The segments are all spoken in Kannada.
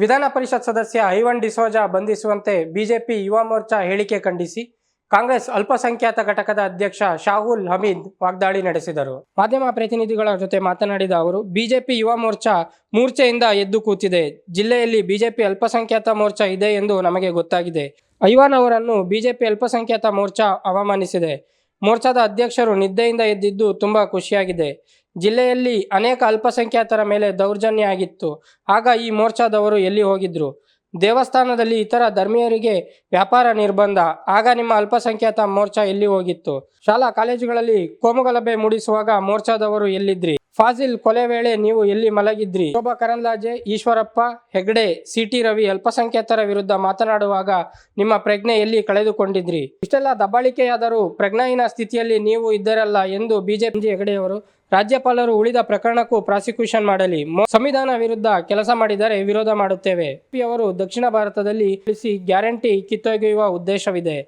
ವಿಧಾನ ಪರಿಷತ್ ಸದಸ್ಯ ಐವನ್ ಡಿಸೋಜ ಬಂಧಿಸುವಂತೆ ಬಿಜೆಪಿ ಯುವ ಮೋರ್ಚಾ ಹೇಳಿಕೆ ಖಂಡಿಸಿ ಕಾಂಗ್ರೆಸ್ ಅಲ್ಪಸಂಖ್ಯಾತ ಘಟಕದ ಅಧ್ಯಕ್ಷ ಶಾಹುಲ್ ಹಮೀದ್ ವಾಗ್ದಾಳಿ ನಡೆಸಿದರು. ಮಾಧ್ಯಮ ಪ್ರತಿನಿಧಿಗಳ ಜೊತೆ ಮಾತನಾಡಿದ ಅವರು, ಬಿಜೆಪಿ ಯುವ ಮೋರ್ಚಾ ಮೂರ್ಛೆಯಿಂದ ಎದ್ದು ಕೂತಿದೆ. ಜಿಲ್ಲೆಯಲ್ಲಿ ಬಿಜೆಪಿ ಅಲ್ಪಸಂಖ್ಯಾತ ಮೋರ್ಚಾ ಇದೆ ಎಂದು ನಮಗೆ ಗೊತ್ತಾಗಿದೆ. ಐವಾನ್ ಅವರನ್ನು ಬಿಜೆಪಿ ಅಲ್ಪಸಂಖ್ಯಾತ ಮೋರ್ಚಾ ಅವಮಾನಿಸಿದೆ. ಮೋರ್ಚಾದ ಅಧ್ಯಕ್ಷರು ನಿದ್ದೆಯಿಂದ ಎದ್ದಿದ್ದು ತುಂಬ ಖುಷಿಯಾಗಿದೆ. ಜಿಲ್ಲೆಯಲ್ಲಿ ಅನೇಕ ಅಲ್ಪಸಂಖ್ಯಾತರ ಮೇಲೆ ದೌರ್ಜನ್ಯ ಆಗಿತ್ತು. ಆಗ ಈ ಮೋರ್ಚಾದವರು ಎಲ್ಲಿ ಹೋಗಿದ್ರು? ದೇವಸ್ಥಾನದಲ್ಲಿ ಇತರ ಧರ್ಮೀಯರಿಗೆ ವ್ಯಾಪಾರ ನಿರ್ಬಂಧ. ಆಗ ನಿಮ್ಮ ಅಲ್ಪಸಂಖ್ಯಾತ ಮೋರ್ಚಾ ಎಲ್ಲಿ ಹೋಗಿತ್ತು? ಶಾಲಾ ಕಾಲೇಜುಗಳಲ್ಲಿ ಕೋಮುಗಲಭೆ ಮೂಡಿಸುವಾಗ ಮೋರ್ಚಾದವರು ಎಲ್ಲಿದ್ರಿ? ಫಾಜಿಲ್, ಕೊಲೆ ವೇಳೆ ನೀವು ಎಲ್ಲಿ ಮಲಗಿದ್ರಿ? ಶೋಭಾ ಕರಂದ್ಲಾಜೆ, ಈಶ್ವರಪ್ಪ, ಹೆಗ್ಡೆ, ಸಿಟಿ ರವಿ ಅಲ್ಪಸಂಖ್ಯಾತರ ವಿರುದ್ಧ ಮಾತನಾಡುವಾಗ ನಿಮ್ಮ ಪ್ರಜ್ಞೆ ಎಲ್ಲಿ ಕಳೆದುಕೊಂಡಿದ್ರಿ? ಇಷ್ಟೆಲ್ಲ ದಬ್ಬಾಳಿಕೆಯಾದರೂ ಪ್ರಜ್ಞಾಹೀನ ಸ್ಥಿತಿಯಲ್ಲಿ ನೀವು ಇದ್ದರಲ್ಲ ಎಂದು ಬಿಜೆಪಿ ಹೆಗ್ಡೆಯವರು ರಾಜ್ಯಪಾಲರು ಉಳಿದ ಪ್ರಕರಣಕ್ಕೂ ಪ್ರಾಸಿಕ್ಯೂಷನ್ ಮಾಡಲಿ. ಸಂವಿಧಾನ ವಿರುದ್ಧ ಕೆಲಸ ಮಾಡಿದರೆ ವಿರೋಧ ಮಾಡುತ್ತೇವೆ. ಅವರು ದಕ್ಷಿಣ ಭಾರತದಲ್ಲಿ ತಿಳಿಸಿ ಗ್ಯಾರಂಟಿ ಕಿತ್ತೊಗೆಯುವ ಉದ್ದೇಶವಿದೆ.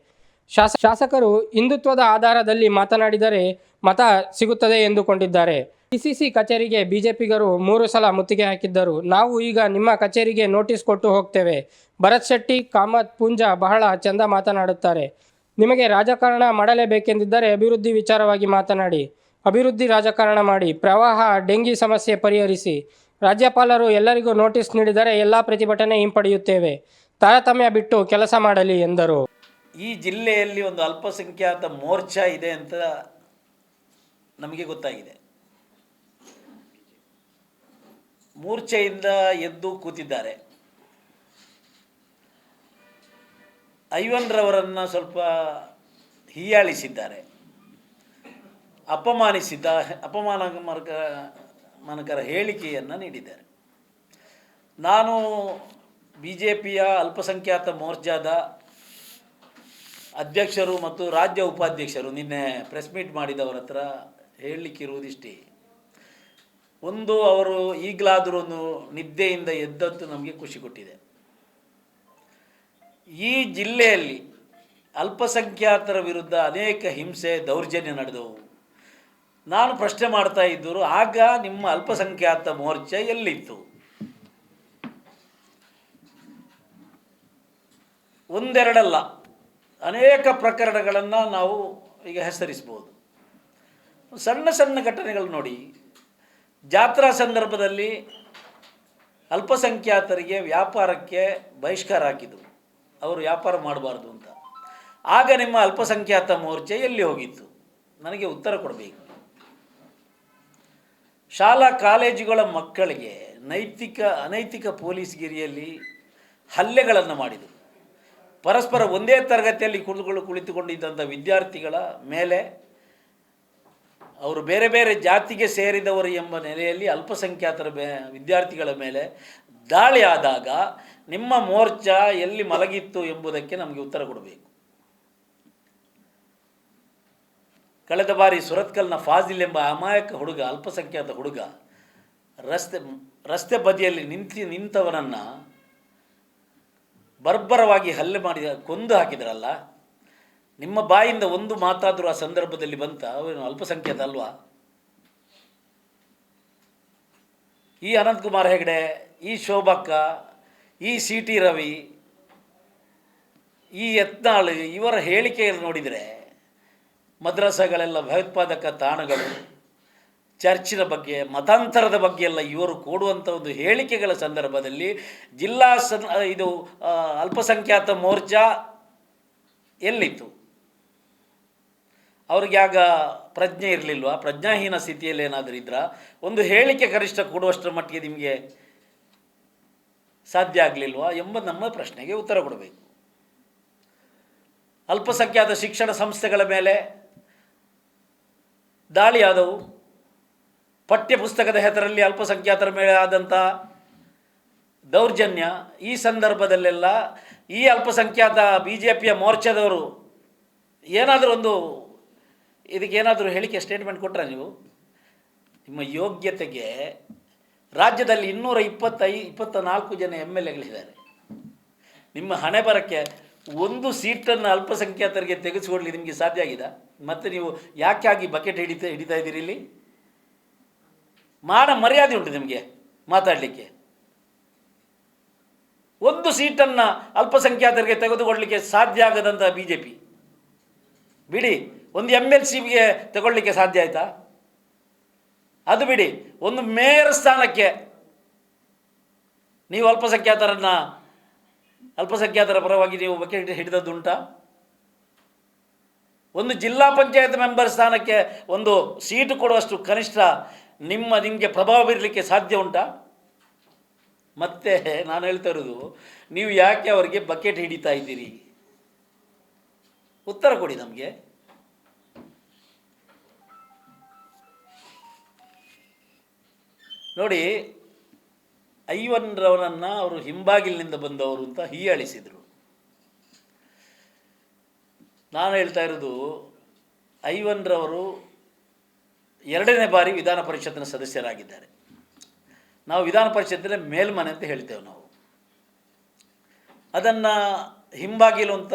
ಶಾಸ ಶಾಸಕರು ಹಿಂದುತ್ವದ ಆಧಾರದಲ್ಲಿ ಮಾತನಾಡಿದರೆ ಮತ ಸಿಗುತ್ತದೆ ಎಂದುಕೊಂಡಿದ್ದಾರೆ. ಪಿಸಿಸಿ ಕಚೇರಿಗೆ ಬಿಜೆಪಿಗರು ಮೂರು ಸಲ ಮುತ್ತಿಗೆ ಹಾಕಿದ್ದರು. ನಾವು ಈಗ ನಿಮ್ಮ ಕಚೇರಿಗೆ ನೋಟಿಸ್ ಕೊಟ್ಟು ಹೋಗ್ತೇವೆ. ಭರತ್ ಶೆಟ್ಟಿ, ಕಾಮತ್ ಪೂಂಜಾ ಬಹಳ ಚಂದ ಮಾತನಾಡುತ್ತಾರೆ. ನಿಮಗೆ ರಾಜಕಾರಣ ಮಾಡಲೇಬೇಕೆಂದಿದ್ದರೆ ಅಭಿವೃದ್ಧಿ ವಿಚಾರವಾಗಿ ಮಾತನಾಡಿ. ಅಭಿವೃದ್ಧಿ ರಾಜಕಾರಣ ಮಾಡಿ. ಪ್ರವಾಹ, ಡೆಂಗಿ ಸಮಸ್ಯೆ ಪರಿಹರಿಸಿ. ರಾಜ್ಯಪಾಲರು ಎಲ್ಲರಿಗೂ ನೋಟಿಸ್ ನೀಡಿದರೆ ಎಲ್ಲ ಪ್ರತಿಭಟನೆ ಹಿಂಪಡೆಯುತ್ತೇವೆ. ತಾರತಮ್ಯ ಬಿಟ್ಟು ಕೆಲಸ ಮಾಡಲಿ ಎಂದರು. ಈ ಜಿಲ್ಲೆಯಲ್ಲಿ ಒಂದು ಅಲ್ಪಸಂಖ್ಯಾತ ಮೋರ್ಚಾ ಇದೆ ಅಂತ ನಮಗೆ ಗೊತ್ತಾಗಿದೆ. ಮೂರ್ಛೆಯಿಂದ ಎದ್ದು ಕೂತಿದ್ದಾರೆ. ಐವನ್ರವರನ್ನು ಸ್ವಲ್ಪ ಹೀಯಾಳಿಸಿದ್ದಾರೆ. ಅಪಮಾನಿಸಿದ್ದ ಅಪಮಾನಕರ ಮನಕರ ಹೇಳಿಕೆಯನ್ನು ನೀಡಿದ್ದಾರೆ. ನಾನು ಬಿ ಜೆ ಪಿಯ ಅಲ್ಪಸಂಖ್ಯಾತ ಮೋರ್ಚಾದ ಅಧ್ಯಕ್ಷರು ಮತ್ತು ರಾಜ್ಯ ಉಪಾಧ್ಯಕ್ಷರು ನಿನ್ನೆ ಪ್ರೆಸ್ ಮೀಟ್ ಮಾಡಿದವರ ಹತ್ರ ಹೇಳಲಿಕ್ಕಿರುವುದಿಷ್ಟೇ. ಒಂದು ಅವರು ಈಗಲಾದರೂ ನಿದ್ದೆಯಿಂದ ಎದ್ದದ್ದು ನಮಗೆ ಖುಷಿ ಕೊಟ್ಟಿದೆ. ಈ ಜಿಲ್ಲೆಯಲ್ಲಿ ಅಲ್ಪಸಂಖ್ಯಾತರ ವಿರುದ್ಧ ಅನೇಕ ಹಿಂಸೆ, ದೌರ್ಜನ್ಯ ನಡೆದವು. ನಾನು ಪ್ರಶ್ನೆ ಮಾಡ್ತಾ ಇದ್ದರು, ಆಗ ನಿಮ್ಮ ಅಲ್ಪಸಂಖ್ಯಾತ ಮೋರ್ಚೆ ಎಲ್ಲಿತ್ತು? ಒಂದೆರಡಲ್ಲ. ಅನೇಕ ಪ್ರಕರಣಗಳನ್ನು ನಾವು ಈಗ ಹೆಸರಿಸ್ಬೋದು. ಸಣ್ಣ ಸಣ್ಣ ಘಟನೆಗಳು ನೋಡಿ ಜಾತ್ರಾ ಸಂದರ್ಭದಲ್ಲಿ ಅಲ್ಪಸಂಖ್ಯಾತರಿಗೆ ವ್ಯಾಪಾರಕ್ಕೆ ಬಹಿಷ್ಕಾರ ಹಾಕಿದರು. ಅವರು ವ್ಯಾಪಾರ ಮಾಡಬಾರ್ದು ಅಂತ. ಆಗ ನಿಮ್ಮ ಅಲ್ಪಸಂಖ್ಯಾತ ಮೋರ್ಚೆ ಎಲ್ಲಿ ಹೋಗಿತ್ತು? ನನಗೆ ಉತ್ತರ ಕೊಡಬೇಕು. ಶಾಲಾ ಕಾಲೇಜುಗಳ ಮಕ್ಕಳಿಗೆ ನೈತಿಕ, ಅನೈತಿಕ ಪೊಲೀಸ್ಗಿರಿಯಲ್ಲಿ ಹಲ್ಲೆಗಳನ್ನು ಮಾಡಿದರು. ಪರಸ್ಪರ ಒಂದೇ ತರಗತಿಯಲ್ಲಿ ಕುಳಿತುಕೊಂಡು ಕುಳಿತುಕೊಂಡಿದ್ದಂಥ ವಿದ್ಯಾರ್ಥಿಗಳ ಮೇಲೆ ಅವರು ಬೇರೆ ಬೇರೆ ಜಾತಿಗೆ ಸೇರಿದವರು ಎಂಬ ನೆಲೆಯಲ್ಲಿ ಅಲ್ಪಸಂಖ್ಯಾತರ ವಿದ್ಯಾರ್ಥಿಗಳ ಮೇಲೆ ದಾಳಿ ಆದಾಗ ನಿಮ್ಮ ಮೋರ್ಚಾ ಎಲ್ಲಿ ಮಲಗಿತ್ತು ಎಂಬುದಕ್ಕೆ ನಮಗೆ ಉತ್ತರ ಕೊಡಬೇಕು. ಕಳೆದ ಬಾರಿ ಸುರತ್ಕಲ್ನ ಫಾಜಿಲ್ ಎಂಬ ಅಮಾಯಕ ಹುಡುಗ, ಅಲ್ಪಸಂಖ್ಯಾತ ಹುಡುಗ ರಸ್ತೆ ರಸ್ತೆ ಬದಿಯಲ್ಲಿ ನಿಂತಿ, ನಿಂತವನನ್ನು ಬರ್ಬರವಾಗಿ ಹಲ್ಲೆ ಮಾಡಿದ ಕೊಂದು ಹಾಕಿದ್ರಲ್ಲ ನಿಮ್ಮ ಬಾಯಿಂದ ಒಂದು ಮಾತಾದರೂ ಆ ಸಂದರ್ಭದಲ್ಲಿ ಬಂತ? ಅವನು ಅಲ್ಪಸಂಖ್ಯಾತ ಅಲ್ವಾ? ಈ ಅನಂತಕುಮಾರ್ ಹೆಗಡೆ, ಈ ಶೋಭಕ್ಕ, ಈ ಸಿ ಟಿ ರವಿ, ಈ ಯತ್ನಾಳ್, ಇವರ ಹೇಳಿಕೆಯಲ್ಲಿ ನೋಡಿದರೆ ಮದ್ರಸಾಗಳೆಲ್ಲ ಭಯೋತ್ಪಾದಕ ತಾಣಗಳು, ಚರ್ಚಿನ ಬಗ್ಗೆ, ಮತಾಂತರದ ಬಗ್ಗೆ ಎಲ್ಲ ಇವರು ಕೊಡುವಂಥ ಒಂದು ಹೇಳಿಕೆಗಳ ಸಂದರ್ಭದಲ್ಲಿ ಜಿಲ್ಲಾ ಸನ್, ಇದು ಅಲ್ಪಸಂಖ್ಯಾತ ಮೋರ್ಚಾ ಎಲ್ಲಿತ್ತು? ಅವ್ರಿಗೆ ಆಗ ಪ್ರಜ್ಞೆ ಇರಲಿಲ್ವ? ಪ್ರಜ್ಞಾಹೀನ ಸ್ಥಿತಿಯಲ್ಲಿ ಏನಾದರೂ ಇದ್ರ? ಒಂದು ಹೇಳಿಕೆ ಕನಿಷ್ಠ ಕೊಡುವಷ್ಟರ ಮಟ್ಟಿಗೆ ನಿಮಗೆ ಸಾಧ್ಯ ಆಗಲಿಲ್ವಾ ಎಂಬ ನಮ್ಮ ಪ್ರಶ್ನೆಗೆ ಉತ್ತರ ಕೊಡಬೇಕು. ಅಲ್ಪಸಂಖ್ಯಾತ ಶಿಕ್ಷಣ ಸಂಸ್ಥೆಗಳ ಮೇಲೆ ದಾಳಿಯಾದವು ಪಠ್ಯಪುಸ್ತಕದ ಹೆಸರಲ್ಲಿ ಅಲ್ಪಸಂಖ್ಯಾತರ ಮೇಲೆ ಆದಂಥ ದೌರ್ಜನ್ಯ. ಈ ಸಂದರ್ಭದಲ್ಲೆಲ್ಲ ಈ ಅಲ್ಪಸಂಖ್ಯಾತ ಬಿ ಜೆ ಪಿಯ ಮೋರ್ಚಾದವರು ಏನಾದರೂ ಒಂದು ಇದಕ್ಕೇನಾದರೂ ಹೇಳಿಕೆ ಸ್ಟೇಟ್ಮೆಂಟ್ ಕೊಟ್ಟರೆ ನೀವು? ನಿಮ್ಮ ಯೋಗ್ಯತೆಗೆ ರಾಜ್ಯದಲ್ಲಿ ಇನ್ನೂರ ಇಪ್ಪತ್ತೈ ಇಪ್ಪತ್ತ ನಾಲ್ಕು ಜನ ಎಂ ಎಲ್ ಎಗಳಿದ್ದಾರೆ. ನಿಮ್ಮ ಹಣೆ ಬರಕ್ಕೆ ಒಂದು ಸೀಟನ್ನು ಅಲ್ಪಸಂಖ್ಯಾತರಿಗೆ ತೆಗೆಸಿಕೊಡ್ಲಿ ನಿಮಗೆ ಸಾಧ್ಯ ಆಗಿದೆ? ಮತ್ತು ನೀವು ಯಾಕೆ ಆಗಿ ಬಕೆಟ್ ಹಿಡಿತಾ ಹಿಡಿತಾ ಇದ್ದೀರಿ ಇಲ್ಲಿ? ಮಾಡ ಮರ್ಯಾದೆ ಉಂಟು ನಿಮಗೆ ಮಾತಾಡಲಿಕ್ಕೆ. ಒಂದು ಸೀಟನ್ನು ಅಲ್ಪಸಂಖ್ಯಾತರಿಗೆ ತೆಗೆದುಕೊಳ್ಳಲಿಕ್ಕೆ ಸಾಧ್ಯ ಆಗದಂಥ ಬಿ ಜೆ ಪಿ ಬಿಡಿ. ಒಂದು ಎಂ ಎಲ್ ಸಿಗೆ ತಗೊಳ್ಳಿಕ್ಕೆ ಸಾಧ್ಯ ಆಯಿತಾ? ಅದು ಬಿಡಿ, ಒಂದು ಮೇಯರ್ ಸ್ಥಾನಕ್ಕೆ ನೀವು ಅಲ್ಪಸಂಖ್ಯಾತರನ್ನು, ಅಲ್ಪಸಂಖ್ಯಾತರ ಪರವಾಗಿ ನೀವು ಬಕೆಟ್ ಹಿಡಿದದ್ದುಂಟಾ? ಒಂದು ಜಿಲ್ಲಾ ಪಂಚಾಯತ್ ಮೆಂಬರ್ ಸ್ಥಾನಕ್ಕೆ ಒಂದು ಸೀಟು ಕೊಡುವಷ್ಟು ಕನಿಷ್ಠ ನಿಮ್ಮ, ನಿಮಗೆ ಪ್ರಭಾವ ಬೀರಲಿಕ್ಕೆ ಸಾಧ್ಯ ಉಂಟಾ? ಮತ್ತೆ ನಾನು ಹೇಳ್ತಾ ಇರೋದು ನೀವು ಯಾಕೆ ಅವರಿಗೆ ಬಕೆಟ್ ಹಿಡಿತಾ ಇದ್ದೀರಿ? ಉತ್ತರ ಕೊಡಿ ನಮಗೆ. ನೋಡಿ, ಐವನ್ರವನನ್ನು ಅವರು ಹಿಂಬಾಗಿಲಿನಿಂದ ಬಂದವರು ಅಂತ ಹೀಯಾಳಿಸಿದರು. ನಾನು ಹೇಳ್ತಾ ಇರೋದು, ಐವನ್ರವರು ಎರಡನೇ ಬಾರಿ ವಿಧಾನ ಪರಿಷತ್ತಿನ ಸದಸ್ಯರಾಗಿದ್ದಾರೆ. ನಾವು ವಿಧಾನ ಪರಿಷತ್ತಿನ ಮೇಲ್ಮನೆ ಅಂತ ಹೇಳ್ತೇವೆ ನಾವು. ಅದನ್ನು ಹಿಂಬಾಗಿಲು ಅಂತ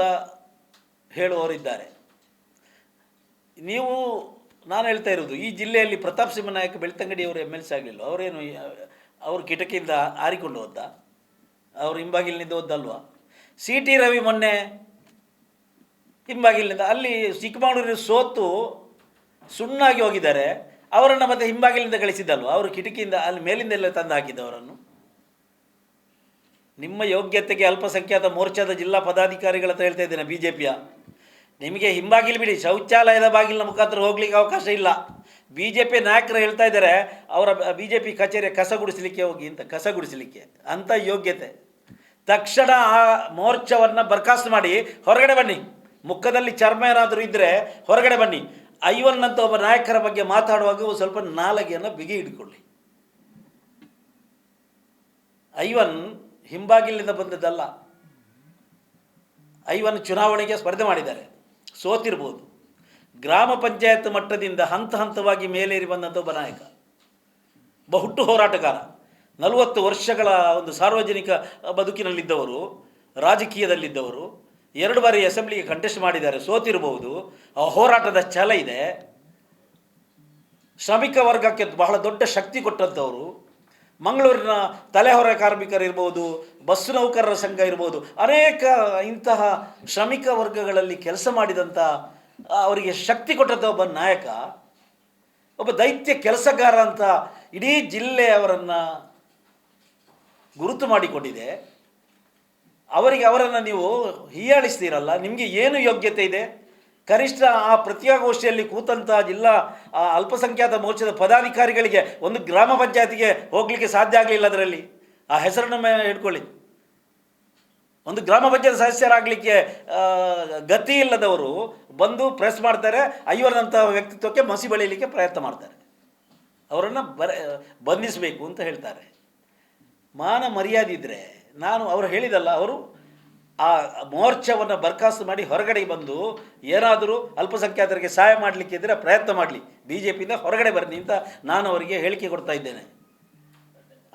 ಹೇಳುವವರಿದ್ದಾರೆ. ನೀವು ನಾನು ಹೇಳ್ತಾ ಇರೋದು, ಈ ಜಿಲ್ಲೆಯಲ್ಲಿ ಪ್ರತಾಪ್ ಸಿಂಹ ನಾಯಕ ಬೆಳ್ತಂಗಡಿ ಅವರು ಎಂ ಎಲ್ ಸಿ ಆಗಲಿಲ್ಲ ಅವರೇನು, ಅವರು ಕಿಟಕಿಯಿಂದ ಆರಿಕೊಂಡು ಹೋದ ಅವ್ರ ಹಿಂಬಾಗಿಲಿನಿಂದ ಹೋದ್ದಲ್ವಾ? ಸಿ ಟಿ ರವಿ ಮೊನ್ನೆ ಹಿಂಬಾಗಿಲಿನಿಂದ, ಅಲ್ಲಿ ಚಿಕ್ಕಮಗಳೂರಿನ ಸೋತು ಸುಣ್ಣಾಗಿ ಹೋಗಿದ್ದಾರೆ. ಅವರನ್ನು ಮತ್ತೆ ಹಿಂಬಾಗಿಲಿಂದ ಕಳಿಸಿದ್ದಲ್ವ? ಅವರು ಕಿಟಕಿಯಿಂದ, ಅಲ್ಲಿ ಮೇಲಿಂದೆಲ್ಲ ತಂದು ಹಾಕಿದ್ದವರನ್ನು ನಿಮ್ಮ ಯೋಗ್ಯತೆಗೆ ಅಲ್ಪಸಂಖ್ಯಾತ ಮೋರ್ಚಾದ ಜಿಲ್ಲಾ ಪದಾಧಿಕಾರಿಗಳ ಹತ್ರ ಹೇಳ್ತಾ ಇದ್ದೇನೆ ಬಿ ಜೆ ಪಿಯ ನಿಮಗೆ ಹಿಂಬಾಗಿಲು ಬಿಡಿ, ಶೌಚಾಲಯದ ಬಾಗಿಲಿನ ಮುಖಾಂತರ ಹೋಗ್ಲಿಕ್ಕೆ ಅವಕಾಶ ಇಲ್ಲ. ಬಿ ಜೆ ಪಿ ನಾಯಕರು ಹೇಳ್ತಾ ಇದ್ದಾರೆ, ಅವರ ಬಿ ಜೆ ಪಿ ಕಚೇರಿ ಕಸ ಗುಡಿಸಲಿಕ್ಕೆ ಹೋಗಿ ಅಂತ, ಕಸ ಗುಡಿಸಲಿಕ್ಕೆ ಅಂಥ ಯೋಗ್ಯತೆ. ತಕ್ಷಣ ಆ ಮೋರ್ಚವನ್ನು ಬರ್ಖಾಸ್ತು ಮಾಡಿ, ಹೊರಗಡೆ ಬನ್ನಿ. ಮುಖದಲ್ಲಿ ಚರ್ಮ ಏನಾದರೂ ಇದ್ದರೆ ಹೊರಗಡೆ ಬನ್ನಿ. ಐವನ್ ಅಂತ ಒಬ್ಬ ನಾಯಕರ ಬಗ್ಗೆ ಮಾತಾಡುವಾಗ ಸ್ವಲ್ಪ ನಾಲಗೆಯನ್ನು ಬಿಗಿ ಹಿಡ್ಕೊಳ್ಳಿ. ಐವನ್ ಹಿಂಬಾಗಿಲಿಂದ ಬಂದದ್ದಲ್ಲ. ಐವನ್ ಚುನಾವಣೆಗೆ ಸ್ಪರ್ಧೆ ಮಾಡಿದ್ದಾರೆ. ಸೋತಿರ್ಬೋದು. ಗ್ರಾಮ ಪಂಚಾಯತ್ ಮಟ್ಟದಿಂದ ಹಂತ ಹಂತವಾಗಿ ಮೇಲೇರಿ ಬಂದಂಥ ಒಬ್ಬ ನಾಯಕ. ಬಹುಟ್ಟು ಹೋರಾಟಗಾರ. ನಲವತ್ತು ವರ್ಷಗಳ ಒಂದು ಸಾರ್ವಜನಿಕ ಬದುಕಿನಲ್ಲಿದ್ದವರು, ರಾಜಕೀಯದಲ್ಲಿದ್ದವರು, ಎರಡು ಬಾರಿ ಅಸೆಂಬ್ಲಿಗೆ ಕಂಟೆಸ್ಟ್ ಮಾಡಿದ್ದಾರೆ ಸೋತಿರಬಹುದು ಆ ಹೋರಾಟದ ಛಲ ಇದೆ. ಶ್ರಮಿಕ ವರ್ಗಕ್ಕೆ ಬಹಳ ದೊಡ್ಡ ಶಕ್ತಿ ಕೊಟ್ಟಂಥವರು ಮಂಗಳೂರಿನ ತಲೆಹೊರೆ ಕಾರ್ಮಿಕರಿರ್ಬೋದು ಬಸ್ ನೌಕರರ ಸಂಘ ಇರ್ಬೋದು, ಅನೇಕ ಇಂತಹ ಶ್ರಮಿಕ ವರ್ಗಗಳಲ್ಲಿ ಕೆಲಸ ಮಾಡಿದಂಥ ಅವರಿಗೆ ಶಕ್ತಿ ಕೊಟ್ಟಂಥ ಒಬ್ಬ ನಾಯಕ, ಒಬ್ಬ ದೈತ್ಯ ಕೆಲಸಗಾರ ಅಂತ ಇಡೀ ಜಿಲ್ಲೆ ಅವರನ್ನು ಗುರುತು ಮಾಡಿಕೊಂಡಿದೆ. ಅವರಿಗೆ ಅವರನ್ನು ನೀವು ಹೀಯಾಳಿಸ್ತೀರಲ್ಲ, ನಿಮಗೆ ಏನು ಯೋಗ್ಯತೆ ಇದೆ? ಕನಿಷ್ಠ ಆ ಪತ್ರಿಕಾಗೋಷ್ಠಿಯಲ್ಲಿ ಕೂತಂಥ ಜಿಲ್ಲಾ, ಆ ಅಲ್ಪಸಂಖ್ಯಾತ ಮೋರ್ಚಾದ ಪದಾಧಿಕಾರಿಗಳಿಗೆ ಒಂದು ಗ್ರಾಮ ಪಂಚಾಯತಿಗೆ ಹೋಗಲಿಕ್ಕೆ ಸಾಧ್ಯ ಆಗಲಿಲ್ಲ ಅದರಲ್ಲಿ. ಆ ಹೆಸರನ್ನು ಹಿಡ್ಕೊಳ್ಳಿ. ಒಂದು ಗ್ರಾಮ ಪಂಚಾಯತ್ ಸದಸ್ಯರಾಗಲಿಕ್ಕೆ ಗತಿ ಇಲ್ಲದವರು ಬಂದು ಪ್ರೆಸ್ ಮಾಡ್ತಾರೆ ಐವರಂಥ ವ್ಯಕ್ತಿತ್ವಕ್ಕೆ ಮಸಿ ಬೆಳೀಲಿಕ್ಕೆ ಪ್ರಯತ್ನ ಮಾಡ್ತಾರೆ. ಅವರನ್ನು ಬರ, ಬಂಧಿಸಬೇಕು ಅಂತ ಹೇಳ್ತಾರೆ. ಮಾನ ಮರ್ಯಾದೆ ಇದ್ದರೆ ನಾನು ಅವರು ಹೇಳಿದಲ್ಲ, ಅವರು ಆ ಮೋರ್ಚವನ್ನು ಬರ್ಖಾಸ್ತು ಮಾಡಿ ಹೊರಗಡೆ ಬಂದು ಏನಾದರೂ ಅಲ್ಪಸಂಖ್ಯಾತರಿಗೆ ಸಹಾಯ ಮಾಡಲಿಕ್ಕೆ ಇದ್ದರೆ ಪ್ರಯತ್ನ ಮಾಡಲಿ. ಬಿ ಜೆ ಪಿಯಿಂದ ಹೊರಗಡೆ ಬರಲಿ ಅಂತ ನಾನು ಅವರಿಗೆ ಹೇಳಿಕೆ ಕೊಡ್ತಾ ಇದ್ದೇನೆ.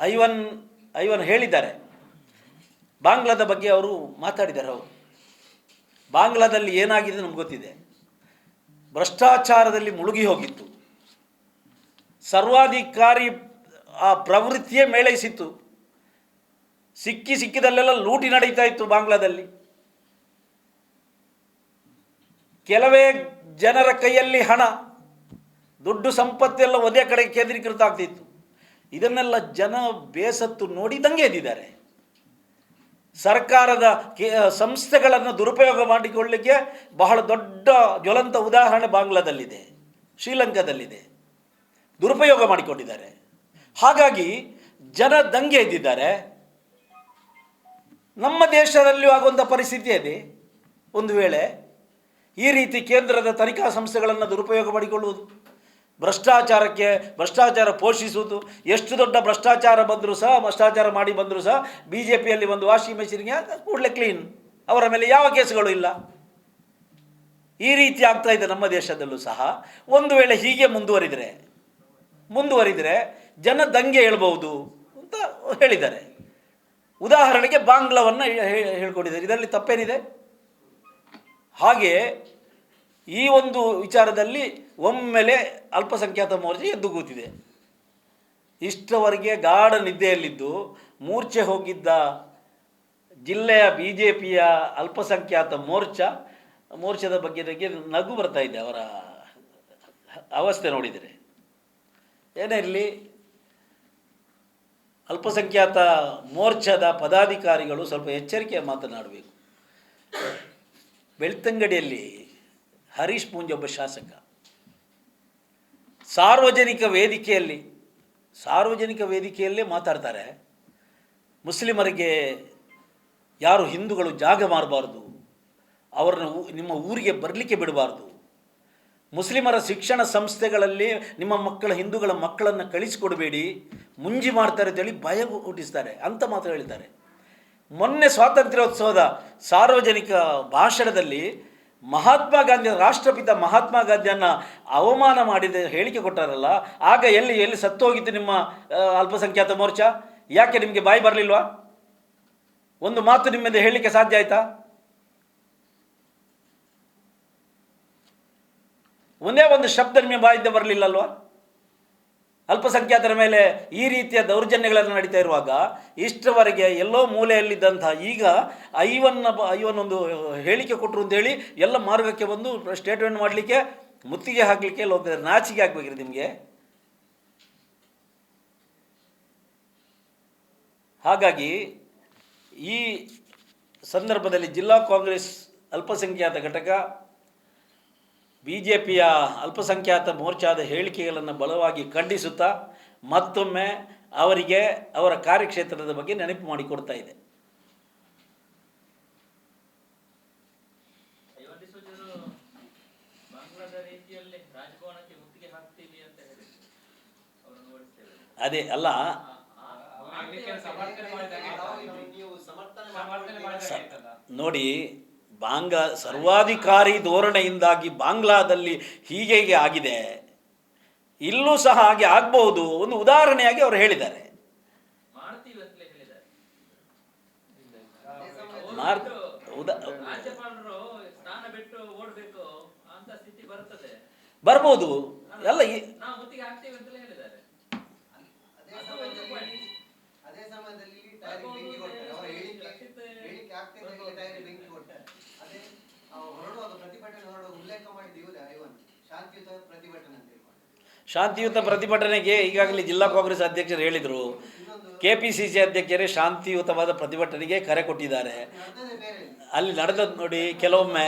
ಐವನ್ ಐವನ್ ಹೇಳಿದ್ದಾರೆ. ಬಾಂಗ್ಲಾದ ಬಗ್ಗೆ ಅವರು ಮಾತಾಡಿದ್ದಾರೆ ಅವರು. ಬಾಂಗ್ಲಾದಲ್ಲಿ ಏನಾಗಿದೆ ನಮ್ಗೆ ಗೊತ್ತಿದೆ. ಭ್ರಷ್ಟಾಚಾರದಲ್ಲಿ ಮುಳುಗಿ ಹೋಗಿತ್ತು. ಸರ್ವಾಧಿಕಾರಿ ಆ ಪ್ರವೃತ್ತಿಯೇ ಮೇಳೈಸಿತ್ತು ಸಿಕ್ಕಿ ಸಿಕ್ಕಿದಲ್ಲೆಲ್ಲ ಲೂಟಿ ನಡೀತಾ ಇತ್ತು ಬಾಂಗ್ಲಾದಲ್ಲಿ. ಕೆಲವೇ ಜನರ ಕೈಯಲ್ಲಿ ಹಣ, ದುಡ್ಡು ಸಂಪತ್ತೆಲ್ಲ ಒಂದೇ ಕಡೆ ಕೇಂದ್ರೀಕೃತ ಆಗ್ತಿತ್ತು. ಇದನ್ನೆಲ್ಲ ಜನ ಬೇಸತ್ತು ನೋಡಿ ದಂಗೆ ಎದ್ದಿದ್ದಾರೆ ಸರ್ಕಾರದ ಸಂಸ್ಥೆಗಳನ್ನು ದುರುಪಯೋಗ ಮಾಡಿಕೊಳ್ಳಲಿಕ್ಕೆ ಬಹಳ ದೊಡ್ಡ ಜ್ವಲಂತ ಉದಾಹರಣೆ ಬಾಂಗ್ಲಾದಲ್ಲಿದೆ, ಶ್ರೀಲಂಕಾದಲ್ಲಿದೆ. ದುರುಪಯೋಗ ಮಾಡಿಕೊಂಡಿದ್ದಾರೆ. ಹಾಗಾಗಿ ಜನ ದಂಗೆ ಎದ್ದಿದ್ದಾರೆ ನಮ್ಮ ದೇಶದಲ್ಲಿಯೂ ಆಗುವಂಥ ಪರಿಸ್ಥಿತಿ ಇದೆ ಒಂದು ವೇಳೆ ಈ ರೀತಿ ಕೇಂದ್ರದ ತನಿಖಾ ಸಂಸ್ಥೆಗಳನ್ನು ದುರುಪಯೋಗ ಮಾಡಿಕೊಳ್ಳುವುದು, ಭ್ರಷ್ಟಾಚಾರಕ್ಕೆ ಭ್ರಷ್ಟಾಚಾರ ಪೋಷಿಸುವುದು, ಎಷ್ಟು ದೊಡ್ಡ ಭ್ರಷ್ಟಾಚಾರ ಬಂದರೂ ಸಹ, ಭ್ರಷ್ಟಾಚಾರ ಮಾಡಿ ಬಂದರೂ ಸಹ ಬಿ ಜೆ ಪಿಯಲ್ಲಿ ಒಂದು ವಾಷಿಂಗ್ ಮೆಷಿನ್ಗೆ ಕೂಡಲೇ ಕ್ಲೀನ್ ಅವರ ಮೇಲೆ ಯಾವ ಕೇಸುಗಳು ಇಲ್ಲ. ಈ ರೀತಿ ಆಗ್ತಾ ಇದೆ ನಮ್ಮ ದೇಶದಲ್ಲೂ ಸಹ. ಒಂದು ವೇಳೆ ಹೀಗೆ ಮುಂದುವರಿದರೆ ಮುಂದುವರಿದರೆ ಜನ ದಂಗೆ ಹೇಳ್ಬೋದು ಅಂತ ಹೇಳಿದ್ದಾರೆ. ಉದಾಹರಣೆಗೆ ಬಾಂಗ್ಲವನ್ನು ಹೇಳ್ಕೊಂಡಿದ್ದಾರೆ. ಇದರಲ್ಲಿ ತಪ್ಪೇನಿದೆ? ಹಾಗೆ ಈ ಒಂದು ವಿಚಾರದಲ್ಲಿ ಒಮ್ಮೆಲೆ ಅಲ್ಪಸಂಖ್ಯಾತ ಮೋರ್ಚೆ ಎದ್ದು ಕೂತಿದೆ. ಇಷ್ಟವರೆಗೆ ಗಾಢ ನಿದ್ದೆಯಲ್ಲಿದ್ದು ಮೂರ್ಛೆ ಹೋಗಿದ್ದ ಜಿಲ್ಲೆಯ ಬಿ ಜೆ ಪಿಯ ಅಲ್ಪಸಂಖ್ಯಾತ ಮೋರ್ಚಾ, ಮೋರ್ಚಾದ ಬಗ್ಗೆ ಬಗ್ಗೆ ನಗು ಬರ್ತಾ ಇದೆ ಅವರ ಅವಸ್ಥೆ ನೋಡಿದರೆ. ಏನೇ ಇರಲಿ ಅಲ್ಪಸಂಖ್ಯಾತ ಮೋರ್ಚಾದ ಪದಾಧಿಕಾರಿಗಳು ಸ್ವಲ್ಪ ಎಚ್ಚರಿಕೆ ಮಾತನಾಡಬೇಕು. ಬೆಳ್ತಂಗಡಿಯಲ್ಲಿ ಹರೀಶ್ ಪೂಂಜ್ ಒಬ್ಬ ಶಾಸಕ. ಸಾರ್ವಜನಿಕ ವೇದಿಕೆಯಲ್ಲಿ, ಸಾರ್ವಜನಿಕ ವೇದಿಕೆಯಲ್ಲೇ ಮಾತಾಡ್ತಾರೆ. ಮುಸ್ಲಿಮರಿಗೆ ಯಾರು ಹಿಂದೂಗಳು ಜಾಗ ಮಾರಬಾರ್ದು, ಅವರನ್ನು ನಿಮ್ಮ ಊರಿಗೆ ಬರಲಿಕ್ಕೆ ಬಿಡಬಾರ್ದು. ಮುಸ್ಲಿಮರ ಶಿಕ್ಷಣ ಸಂಸ್ಥೆಗಳಲ್ಲಿ ನಿಮ್ಮ ಮಕ್ಕಳ, ಹಿಂದೂಗಳ ಮಕ್ಕಳನ್ನು ಕಳಿಸಿಕೊಡಬೇಡಿ. ಮುಂಜಿ ಮಾಡ್ತಾರೆ ಅಂತೇಳಿ ಭಯ ಹುಟ್ಟಿಸ್ತಾರೆ ಅಂತ ಮಾತ್ರ ಹೇಳ್ತಾರೆ ಮೊನ್ನೆ ಸ್ವಾತಂತ್ರ್ಯೋತ್ಸವದ ಸಾರ್ವಜನಿಕ ಭಾಷಣದಲ್ಲಿ ಮಹಾತ್ಮ ಗಾಂಧಿ, ರಾಷ್ಟ್ರಪಿತ ಮಹಾತ್ಮ ಗಾಂಧಿಯನ್ನು ಅವಮಾನ ಮಾಡಿದ ಹೇಳಿಕೆ ಕೊಟ್ಟಾರಲ್ಲ, ಆಗ ಎಲ್ಲಿ ಎಲ್ಲಿ ಸತ್ತೋಗಿತ್ತು ನಿಮ್ಮ ಅಲ್ಪಸಂಖ್ಯಾತ ಮೋರ್ಚಾ? ಯಾಕೆ ನಿಮಗೆ ಬಾಯಿ ಬರಲಿಲ್ವಾ? ಒಂದು ಮಾತು ನಿಮ್ಮಿಂದ ಹೇಳಲಿಕ್ಕೆ ಸಾಧ್ಯ ಆಯ್ತಾ? ಒಂದೇ ಒಂದು ಶಬ್ದ ನಿಮ್ಮ ಬಾಯಿಂದ ಬರಲಿಲ್ಲಲ್ವಾ? ಅಲ್ಪಸಂಖ್ಯಾತರ ಮೇಲೆ ಈ ರೀತಿಯ ದೌರ್ಜನ್ಯಗಳನ್ನು ನಡೀತಾ ಇರುವಾಗ ಇಷ್ಟರವರೆಗೆ ಎಲ್ಲೋ ಮೂಲೆಯಲ್ಲಿದ್ದಂತಹ ಈಗ ಐವನ್ನ ಬ- ಐವನ್ ಒಂದು ಹೇಳಿಕೆ ಕೊಟ್ಟರು ಅಂತೇಳಿ ಎಲ್ಲ ಮಾರ್ಗಕ್ಕೆ ಬಂದು ಸ್ಟೇಟ್ಮೆಂಟ್ ಮಾಡಲಿಕ್ಕೆ, ಮುತ್ತಿಗೆ ಹಾಕಲಿಕ್ಕೆ ಎಲ್ಲ ಹೋಗ್ತಾರೆ ನಾಚಿಕೆ ಹಾಕ್ಬೇಕ್ರಿ ನಿಮಗೆ. ಹಾಗಾಗಿ ಈ ಸಂದರ್ಭದಲ್ಲಿ ಜಿಲ್ಲಾ ಕಾಂಗ್ರೆಸ್ ಅಲ್ಪಸಂಖ್ಯಾತ ಘಟಕ ಬಿ ಜೆ ಪಿಯ ಅಲ್ಪಸಂಖ್ಯಾತ ಮೋರ್ಚಾದ ಹೇಳಿಕೆಗಳನ್ನು ಬಲವಾಗಿ ಖಂಡಿಸುತ್ತಾ ಮತ್ತೊಮ್ಮೆ ಅವರಿಗೆ ಅವರ ಕಾರ್ಯಕ್ಷೇತ್ರದ ಬಗ್ಗೆ ನೆನಪು ಮಾಡಿಕೊಡ್ತಾ ಇದೆ. ಅದೇ ಅಲ್ಲ. ನೋಡಿ ಬಾಂಗ್ಲಾ ಸರ್ವಾಧಿಕಾರಿ ಧೋರಣೆಯಿಂದಾಗಿ ಬಾಂಗ್ಲಾದಲ್ಲಿ ಹೀಗೆ ಹೀಗೆ ಆಗಿದೆ. ಇಲ್ಲೂ ಸಹ ಹಾಗೆ ಆಗ್ಬಹುದು. ಒಂದು ಉದಾಹರಣೆಯಾಗಿ ಅವರು ಹೇಳಿದ್ದಾರೆ. ಮಾಡ್ತೀವಿ ಅಂತಲೇ ಹೇಳಿದ್ದಾರೆ. ಮಾರ್- ಉದಾ ಸ್ಥಾನ ಬಿಟ್ಟು ಓಡ್ಬೇಕು ಅಂತ ಸ್ಥಿತಿ ಬರ್ತದೆ ಬರ್ಬೋದು. ಎಲ್ಲ ಈ- ಅದೇ ಸಮಯದಲ್ಲಿ ಹೊರಡುವಾಗ ಪ್ರತಿಭಟನೆ ಹೊರಡುವ ಉಲ್ಲೇಖ ಮಾಡಿದ ಇವರೇ ಐವನ್. ಶಾಂತಿಯುತ ಪ್ರತಿಭಟನೆ ಅಂತ ಹೇಳ್ಕೊಂಡು ಶಾಂತಿಯುತ ಪ್ರತಿಭಟನೆಗೆ ಈಗಾಗಲೇ ಜಿಲ್ಲಾ ಕಾಂಗ್ರೆಸ್ ಅಧ್ಯಕ್ಷರು ಹೇಳಿದರು ಕೆ ಪಿ ಸಿ ಸಿ ಅಧ್ಯಕ್ಷರೇ ಶಾಂತಿಯುತವಾದ ಪ್ರತಿಭಟನೆಗೆ ಕರೆ ಕೊಟ್ಟಿದ್ದಾರೆ. ಅಲ್ಲಿ ನಡೆದದ್ದು ನೋಡಿ ಕೆಲವೊಮ್ಮೆ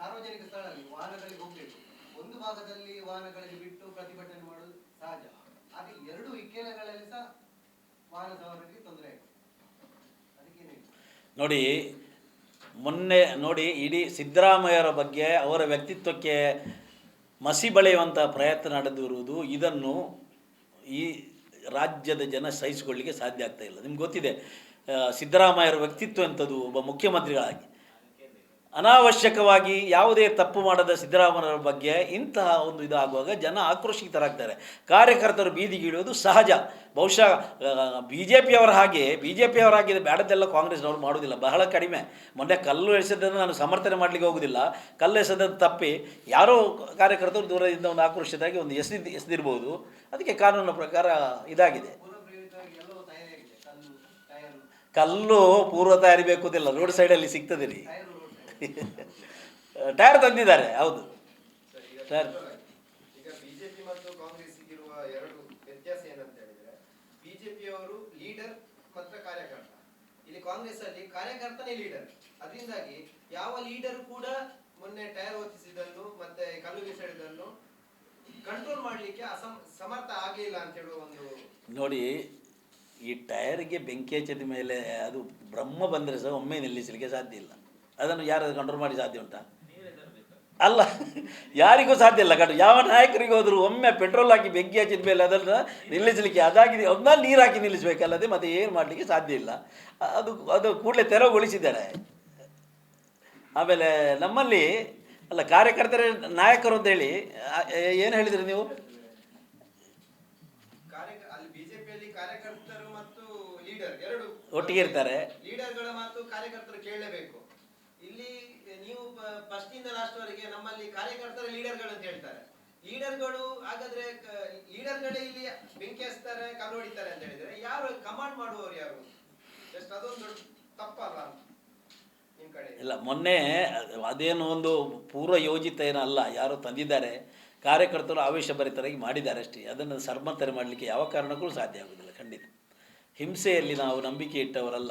ಸಾರ್ವಜನಿಕ ಸ್ಥಳದಲ್ಲಿ ವಾಹನಗಳಿಗೆ ಹೋಗ್ಬೇಕು. ಒಂದು ಭಾಗದಲ್ಲಿ ವಾಹನಗಳಿಗೆ ಬಿಟ್ಟು ಪ್ರತಿಭಟನೆ ಮಾಡೋದು ಸಹಜ. ಆದ್ರೆ ಎರಡು ಇಕ್ಕೆಲಗಳಲ್ಲಿ ಸಹ ವಾಹನ ಸವಾರರಿಗೆ ತೊಂದರೆ ಆಯ್ತು. ಅದಕ್ಕೇನೆ ನೋಡಿ ಮೊನ್ನೆ ನೋಡಿ ಇಡೀ ಸಿದ್ದರಾಮಯ್ಯರ ಬಗ್ಗೆ ಅವರ ವ್ಯಕ್ತಿತ್ವಕ್ಕೆ ಮಸಿ ಬಳೆಯುವಂಥ ಪ್ರಯತ್ನ ನಡೆದಿರುವುದು, ಇದನ್ನು ಈ ರಾಜ್ಯದ ಜನ ಸಹಿಸಿಕೊಳ್ಳಿಕ್ಕೆ ಸಾಧ್ಯ ಆಗ್ತಾ ಇಲ್ಲ. ನಿಮ್ಗೆ ಗೊತ್ತಿದೆ ಸಿದ್ದರಾಮಯ್ಯರ ವ್ಯಕ್ತಿತ್ವ ಎಂಥದ್ದು ಒಬ್ಬ ಮುಖ್ಯಮಂತ್ರಿಗಳಾಗಿ. ಅನಾವಶ್ಯಕವಾಗಿ ಯಾವುದೇ ತಪ್ಪು ಮಾಡದ ಸಿದ್ದರಾಮಯ್ಯರ ಬಗ್ಗೆ ಇಂತಹ ಒಂದು ಇದಾಗುವಾಗ ಜನ ಆಕ್ರೋಶಿತರಾಗ್ತಾರೆ. ಕಾರ್ಯಕರ್ತರು ಬೀದಿಗಿಳಿಯೋದು ಸಹಜ. ಬಹುಶಃ ಬಿ ಜೆ ಪಿಯವರ ಹಾಗೆ ಬಿ ಜೆ ಪಿಯವರ ಹಾಗೆ ಕಾಂಗ್ರೆಸ್ನವರು ಮಾಡೋದಿಲ್ಲ ಬಹಳ ಕಡಿಮೆ. ಮೊನ್ನೆ ಕಲ್ಲು ಎಸೆದನ್ನು ನಾನು ಸಮರ್ಥನೆ ಮಾಡಲಿಕ್ಕೆ ಹೋಗೋದಿಲ್ಲ. ಕಲ್ಲು ಎಸೆದದ್ದು ತಪ್ಪಿ ಯಾರೋ ಕಾರ್ಯಕರ್ತರು ದೂರದಿಂದ ಒಂದು ಆಕ್ರೋಶಿತರಾಗಿ ಒಂದು ಎಸೆದು, ಎಸೆದಿರ್ಬೋದು. ಅದಕ್ಕೆ ಕಾನೂನಿನ ಪ್ರಕಾರ ಇದಾಗಿದೆ. ಕಲ್ಲು ಪೂರ್ವ ತಯಾರಿ ಬೇಕುದಿಲ್ಲ. ರೋಡ್ ಸೈಡಲ್ಲಿ ಸಿಗ್ತದೆ ರೀ. ಟೈರ್ ತಂದಿದ್ದಾರೆ ಹೌದು. ಸರ್ ಈಗ ಬಿಜೆಪಿ ಮತ್ತು ಕಾಂಗ್ರೆಸ್ ಇರುವ ಎರಡು ವ್ಯತ್ಯಾಸ ಏನಂತ ಹೇಳಿದ್ರೆ ಬಿಜೆಪಿಯವರು ಲೀಡರ್ ಪತ್ರ ಕಾರ್ಯಕರ್ತ. ಇಲ್ಲಿ ಕಾಂಗ್ರೆಸ್ ಅಲ್ಲಿ ಕಾರ್ಯಕರ್ತನೇ ಲೀಡರ್. ಅದರಿಂದಾಗಿ ಯಾವ ಲೀಡರ್ ಕೂಡ ಮೊನ್ನೆ ಟೈರ್ ಹೊತ್ತಿಸಿದ್ದನ್ನು ಮತ್ತೆ ಕಲ್ಲು ಬಿಸಾಡಿದ್ದನ್ನು ಕಂಟ್ರೋಲ್ ಮಾಡ್ಲಿಕ್ಕೆ ಅಸಮ ಸಮರ್ಥ ಆಗಲಿಲ್ಲ ಅಂತ ಹೇಳುವ ಒಂದು ನೋಡಿ ಈ ಟೈರ್ಗೆ ಬೆಂಕಿ ಹಚ್ಚಿದ ಮೇಲೆ ಅದು ಬ್ರಹ್ಮ ಬಂದರೆ ಸಹ ಒಮ್ಮೆ ನಿಲ್ಲಿಸಲಿಕ್ಕೆ ಸಾಧ್ಯ ಇಲ್ಲ. ಅದನ್ನು ಯಾರು ಕಂಟ್ರೋಲ್ ಮಾಡಿ ಸಾಧ್ಯ ಉಂಟಾ? ಅಲ್ಲ ಯಾರಿಗೂ ಸಾಧ್ಯ ಇಲ್ಲ ಕಂಡು ಯಾವ ನಾಯಕರಿಗೆ ಹೋದರೂ ಒಮ್ಮೆ ಪೆಟ್ರೋಲ್ ಹಾಕಿ ಬೆಂಕಿ ಹಚ್ಚಿದ ಮೇಲೆ ಅದನ್ನು ನಿಲ್ಲಿಸಲಿಕ್ಕೆ ಅದಾಗಿದೆ. ಅದನ್ನ ನೀರು ಹಾಕಿ ನಿಲ್ಲಿಸಬೇಕಲ್ಲದೆ ಮತ್ತೆ ಏನು ಮಾಡಲಿಕ್ಕೆ ಸಾಧ್ಯ ಇಲ್ಲ. ಅದು ಅದು ಕೂಡಲೇ ತೆರವುಗೊಳಿಸಿದ್ದಾರೆ. ಆಮೇಲೆ ನಮ್ಮಲ್ಲಿ ಅಲ್ಲ ಕಾರ್ಯಕರ್ತರ ನಾಯಕರು ಅಂತ ಹೇಳಿ ಏನು ಹೇಳಿದ್ರಿ ನೀವು? ಒಟ್ಟಿಗೆ ಇರ್ತಾರೆ. ಇಲ್ಲಿ ನೀವು ಫಸ್ಟ್ ಇಂದ ಲಾಸ್ಟ್ ವರೆಗೆ ನಮ್ಮಲ್ಲಿ ಕಾರ್ಯಕರ್ತರ ಲೀಡರ್ಗಳು ಅಂತ ಹೇಳ್ತಾರೆ. ಲೀಡರ್ಗಳು ಹಾಗಾದ್ರೆ ಲೀಡರ್ಗಳೇ ಇಲ್ಲಿ ಬೆಂಕಿ ಹಚ್ತಾರೆ ಕಲ್ಲು ಹೊಡಿತಾರೆ ಅಂತ ಹೇಳಿದ್ರೆ ಯಾರು ಕಮಾಂಡ್ ಮಾಡುವವರು ಯಾರು? ಜಸ್ಟ್ ಅದೊಂದು ದೊಡ್ಡ ತಪ್ಪಲ್ಲ ಇಲ್ಲ, ಮೊನ್ನೆ ಅದೇನು ಒಂದು ಪೂರ್ವ ಯೋಜಿತ ಏನಲ್ಲ, ಯಾರು ತಂದಿದ್ದಾರೆ, ಕಾರ್ಯಕರ್ತರು ಆವೇಶಭರಿತರಾಗಿ ಮಾಡಿದ್ದಾರೆ ಅಷ್ಟೇ. ಅದನ್ನು ಸರ್ಮಂತನೆ ಮಾಡಲಿಕ್ಕೆ ಯಾವ ಕಾರಣಕ್ಕೂ ಸಾಧ್ಯ ಆಗುವುದಿಲ್ಲ, ಖಂಡಿತ. ಹಿಂಸೆಯಲ್ಲಿ ನಾವು ನಂಬಿಕೆ ಇಟ್ಟವರಲ್ಲ.